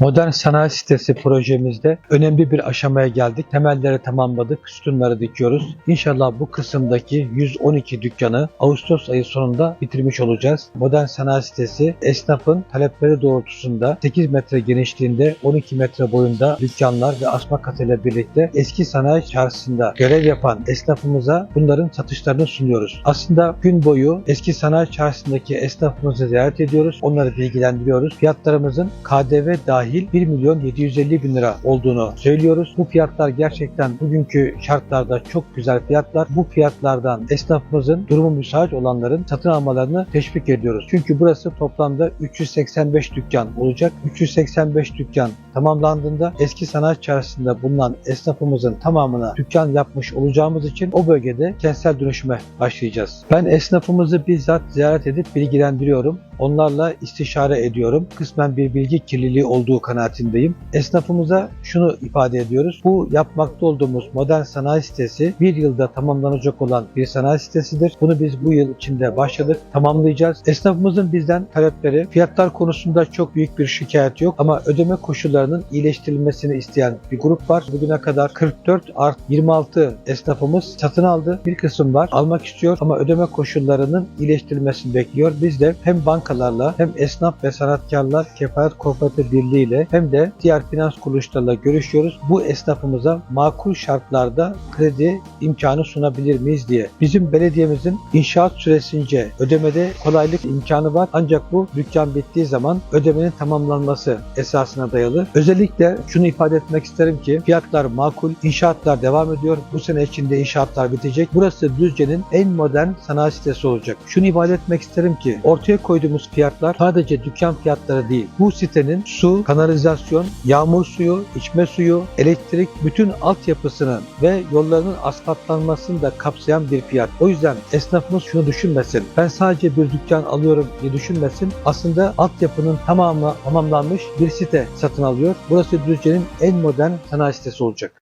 Modern sanayi sitesi projemizde önemli bir aşamaya geldik. Temelleri tamamladık, sütunları dikiyoruz. İnşallah bu kısımdaki 112 dükkanı Ağustos ayı sonunda bitirmiş olacağız. Modern sanayi sitesi esnafın talepleri doğrultusunda 8 metre genişliğinde 12 metre boyunda dükkanlar ve asma katıyla birlikte eski sanayi çarşısında görev yapan esnafımıza bunların satışlarını sunuyoruz. Aslında gün boyu eski sanayi çarşısındaki esnafımızı ziyaret ediyoruz. Onları bilgilendiriyoruz. Fiyatlarımızın KDV dahil 1 milyon 750 bin lira olduğunu söylüyoruz. Bu fiyatlar gerçekten bugünkü şartlarda çok güzel fiyatlar. Bu fiyatlardan esnafımızın durumu müsait olanların satın almalarını teşvik ediyoruz. Çünkü burası toplamda 385 dükkan olacak. 385 dükkan tamamlandığında eski sanayi çarşısında bulunan esnafımızın tamamına dükkan yapmış olacağımız için o bölgede kentsel dönüşüme başlayacağız. Ben esnafımızı bizzat ziyaret edip bilgilendiriyorum. Onlarla istişare ediyorum. Kısmen bir bilgi kirliliği olduğu kanaatindeyim. Esnafımıza şunu ifade ediyoruz. Bu yapmakta olduğumuz modern sanayi sitesi bir yılda tamamlanacak olan bir sanayi sitesidir. Bunu biz bu yıl içinde başladık. Tamamlayacağız. Esnafımızın bizden talepleri fiyatlar konusunda çok büyük bir şikayet yok ama ödeme koşullarının iyileştirilmesini isteyen bir grup var. Bugüne kadar 44 art 26 esnafımız satın aldı. Bir kısım var almak istiyor ama ödeme koşullarının iyileştirilmesini bekliyor. Biz de hem bankalarla hem esnaf ve sanatkarlar kefalet kooperatif birliği ile hem de diğer finans kuruluşlarla görüşüyoruz. Bu esnafımıza makul şartlarda kredi imkanı sunabilir miyiz diye. Bizim belediyemizin inşaat süresince ödemede kolaylık imkanı var. Ancak bu dükkan bittiği zaman ödemenin tamamlanması esasına dayalı. Özellikle şunu ifade etmek isterim ki fiyatlar makul, inşaatlar devam ediyor. Bu sene içinde inşaatlar bitecek. Burası Düzce'nin en modern sanayi sitesi olacak. Şunu ifade etmek isterim ki ortaya koyduğumuz fiyatlar sadece dükkan fiyatları değil. Bu sitenin su, kanalizasyon, yağmur suyu, içme suyu, elektrik bütün altyapısının ve yollarının asfaltlanmasını da kapsayan bir fiyat. O yüzden esnafımız şunu düşünmesin. Ben sadece bir dükkan alıyorum diye düşünmesin. Aslında altyapının tamamı tamamlanmış bir site satın alıyor. Burası Düzce'nin en modern sanayi sitesi olacak.